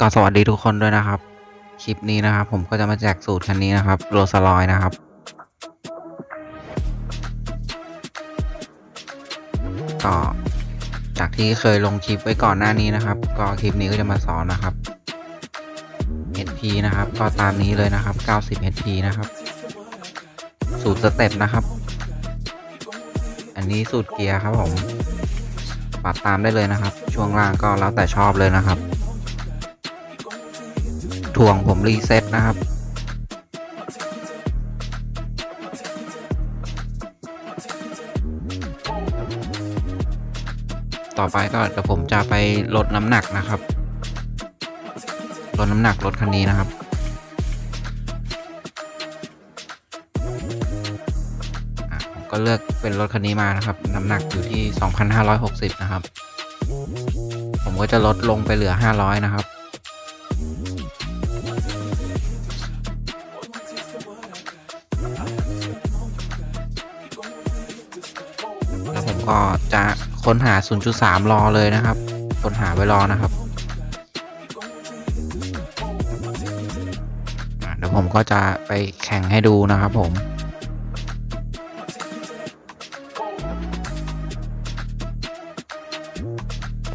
ก็สวัสดีทุกคนด้วยนะครับ คลิปนี้นะครับ ผมก็จะมาแจกสูตรคันนี้นะครับโรสลอยนะครับ ก็จากที่เคยลงคลิปไว้ก่อนหน้านี้นะครับ ก็คลิปนี้ก็จะมาสอนนะครับ HP นะครับ ก็ตามนี้เลยนะครับ 90 HP นะครับ สูตรสเต็ปนะครับ อันนี้สูตรเกียร์ครับผมปรับตามได้เลยนะครับ ช่วงล่างก็แล้วแต่ชอบเลยนะครับ ถ่วงผมรีเซ็ตนะครับต่อไปก็เดี๋ยวผมจะไปลดน้ำหนักนะครับ ลดน้ำหนักรถคันนี้นะครับ ผมก็เลือกเป็นรถคันนี้มานะครับ น้ำหนักอยู่ที่ 2,560 นะครับ ผมก็จะลดลงไปเหลือ 500 นะครับ ก็จะค้นหา 0.3 รอเลยนะครับ ค้นหาไว้รอนะครับเดี๋ยวผมก็จะไปแข่งให้ดูนะครับผม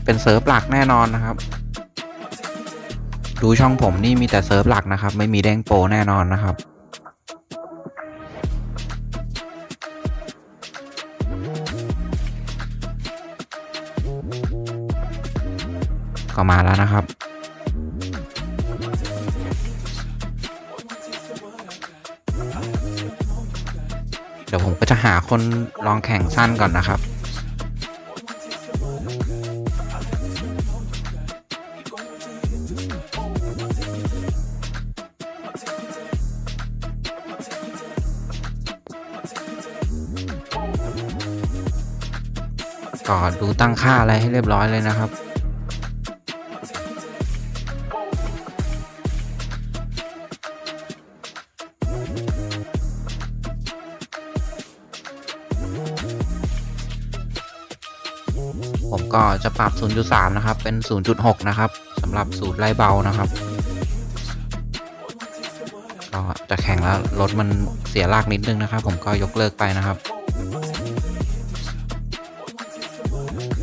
เป็นเซิร์ฟหลักแน่นอนนะครับ ดูช่องผมนี่มีแต่เซิร์ฟหลักนะครับ ไม่มีแดงโปแน่นอนนะครับ ก็มาแล้วนะครับ เดี๋ยวผมก็จะหาคนลองแข่งสั้นก่อนนะครับก็ดูตั้งค่าอะไรให้เรียบร้อยเลยนะครับ ผมก็จะปรับ 0.3 นะครับ เป็น 0.6 นะครับสำหรับสูตรไล่เบานะครับก็จะแข่งแล้วรถมันเสียลากนิดนึงนะครับ ผมก็ยกเลิกไปนะครับ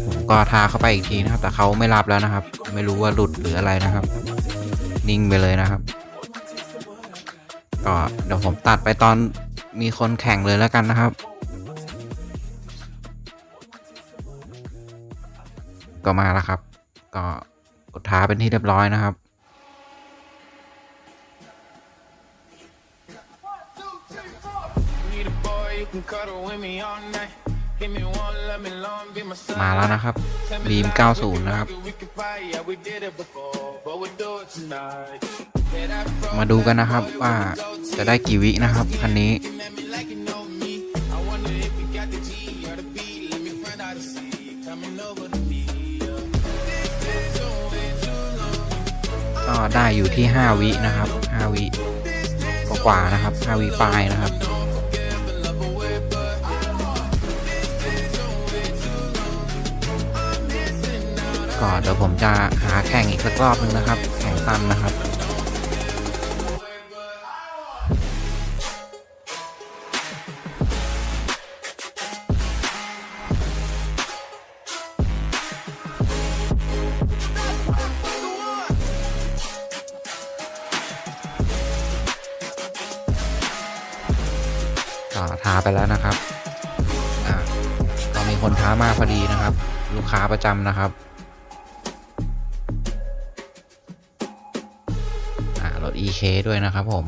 ผมก็ทาเข้าไปอีกทีนะครับ แต่เขาไม่รับแล้วนะครับ ไม่รู้ว่าหลุดหรืออะไรนะครับ นิ่งไปเลยนะครับ ก็เดี๋ยวผมตัดไปตอนมีคนแข่งเลยแล้วกันนะครับ ก็มาแล้วครับ ก็กดท้าเป็นที่เรียบร้อยนะครับ มาแล้วนะครับบีม 90 นะครับ มาดูกันนะครับว่าจะได้กี่วินะครับคันนี้ ก็ได้อยู่ที่ 5 วินะครับ 5 วิกว่าๆนะครับ 5 วิปลายนะครับก็เดี๋ยวผมจะหาแข่งอีกสักรอบหนึงนะครับ แข่งสั้นนะครับ ท้าไปแล้วนะครับอ่าก็มีคนท้ามาพอดีนะครับ ลูกค้าประจำนะครับอ่ารถ EK ด้วยนะครับผม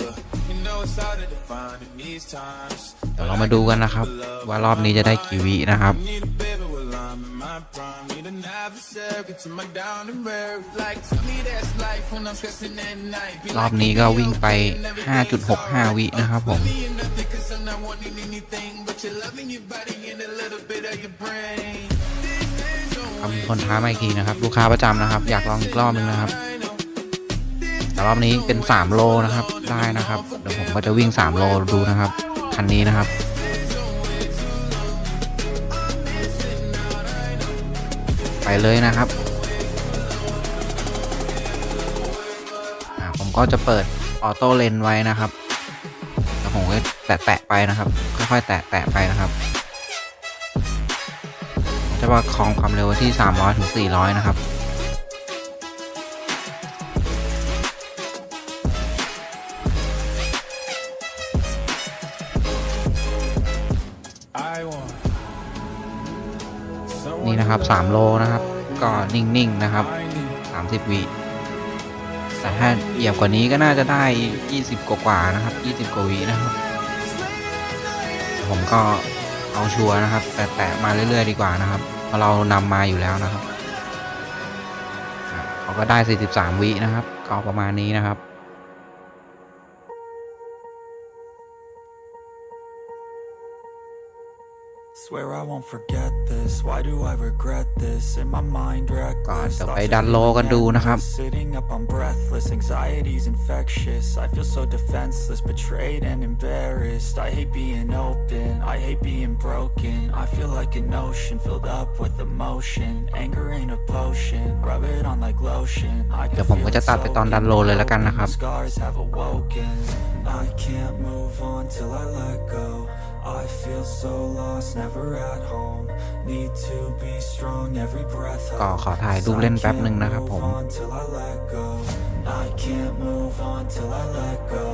Look, you know it's hard to define in these times. เดี๋ยวเรามาดูกันนะครับ ว่ารอบนี้จะได้กี่วินะครับ my prime. Need an adversary to my down and rare. Like, tell me that's life when I'm stressing at night. Be รอบ like, นี้ก็วิ่งไป 5.65 วินะครับผม me and nothing 'cause I'm not wanting anything but you're loving your body and a little bit of your brain. ครับมีคนท้ามาอีกทีนะครับ ลูกค้าประจำนะครับ อยากลองอีกรอบนึงนะครับ แต่รอบนี้เป็น 3 โลนะครับ ได้นะครับ เดี๋ยวผมก็จะวิ่ง 3 โลดูนะครับ คันนี้นะครับ เลยนะครับ ผมก็จะเปิดออโต้เลนไว้นะครับแล้วผมก็แตะไปนะครับ ค่อยๆแตะแไปนะครับ จะว่าคลองความเร็วที่ 300ถึง400 นะครับ นี่นะครับ 3 โลนะครับ ก็นิ่งๆนะครับ 30วิแต่ถ้าเหยียบกว่านี้ก็น่าจะได้ 20 กว่าๆนะครับ 20 กว่าวินะครับ ผมก็เอาชัวร์นะครับ แต่แตะมาเรื่อย ๆ ดีกว่านะครับเพราะเรานำมาอยู่แล้วนะครับเขาก็ได้ 43 วินะครับ ก็ประมาณนี้นะครับ Swear I won't forget this. Why do I regret this? In my mind, reckless. ก่อนจะไป thoughts ดันโลกันดูนะครับ endless. Sitting up, I'm breathless. Anxiety's infectious. I feel so defenseless, betrayed and embarrassed. I hate being open. I hate being broken. I feel like an ocean filled up with emotion. Anger ain't a potion. Rub it on like lotion. I can เดี๋ยวผมก็ feel จะ it ตัดไปตอนดันโลเลยแล้วกัน soaking. นะครับ Scars have awoken. I can't move on till I let go. I feel so lost, never at home. Need to be strong, every breath ก็ขอถ่ายรูปเล่นแป๊บหนึ่งนะครับผม on till I let go. I can't move on till I let go.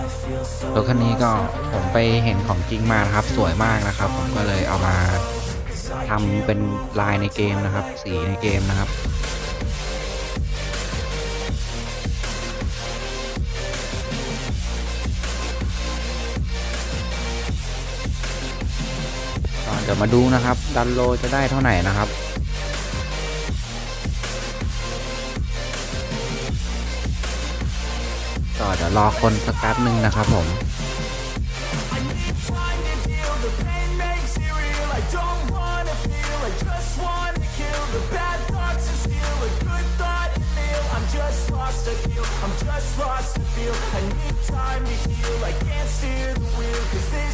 I feel so รถคันนี้ก็ lost, ผมไปเห็นของจริงมานะครับ สวยมากนะครับ ผมก็เลยเอามาทำเป็นลายในเกมนะครับ สีในเกมนะครับ เดี๋ยวมาดูนะครับ ดันโลจะได้เท่าไหร่นะครับก็เดี๋ยวรอคนสักแป๊บหนึ่งนะครับผม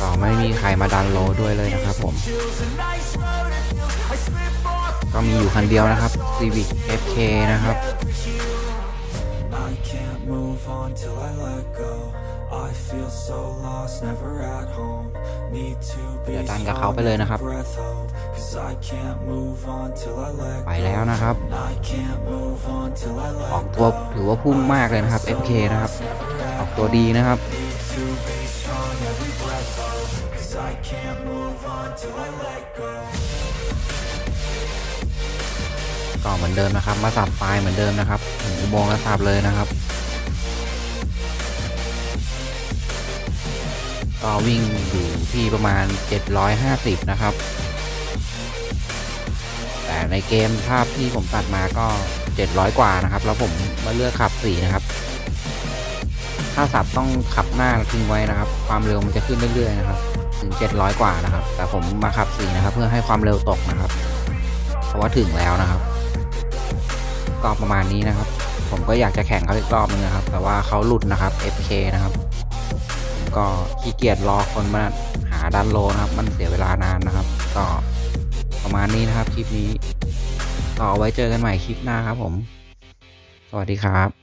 ก็ไม่มีใครมาดันโลด้วยเลยนะครับผม ก็มีอยู่คันเดียวนะครับ Civic FK นะครับ I can't move on till I let go. I feel so lost, never at home. Need to be เดี๋ยวดันกับเขาไปเลยนะครับ breath hold. Cause I can't move on till I let ไปแล้วนะครับ I can't move on till I ออก let ตัวถือว่าพุ่งมากเลยนะครับ FK นะครับ ออกตัวดีนะครับ to be strong, every breath hold. Cause I can't move on till I let go. ก็เหมือนเดิมนะครับ มาสับไฟล์เหมือนเดิมนะครับถึงอุโมงค์แล้วสับเลยนะครับ ก็วิ่งอยู่ที่ประมาณ 750 นะครับ แต่ในเกมภาพที่ผมตัดมาก็ 700 กว่านะครับ แล้วผมมาเลือกขับ 4 นะครับ ถ้าสับต้องขับหน้าทิ้งไว้นะครับ ความเร็วมันจะขึ้นเรื่อยๆนะครับ ถึง 700 กว่านะครับ แต่ผมมาขับ 4 นะครับ เพื่อให้ความเร็วตกนะครับ เพราะว่าถึงแล้วนะครับ ก็ประมาณนี้นะครับ ผมก็อยากจะแข่งเขาอีกรอบนึงนะครับ แต่ว่าเขาหลุดนะครับ FK นะครับ ก็ขี้เกียจรอคนมาหาดันโลนะครับ มันเสียเวลานานนะครับ ก็ประมาณนี้นะครับคลิปนี้ก็เอาไว้เจอกันใหม่คลิปหน้าครับผม สวัสดีครับ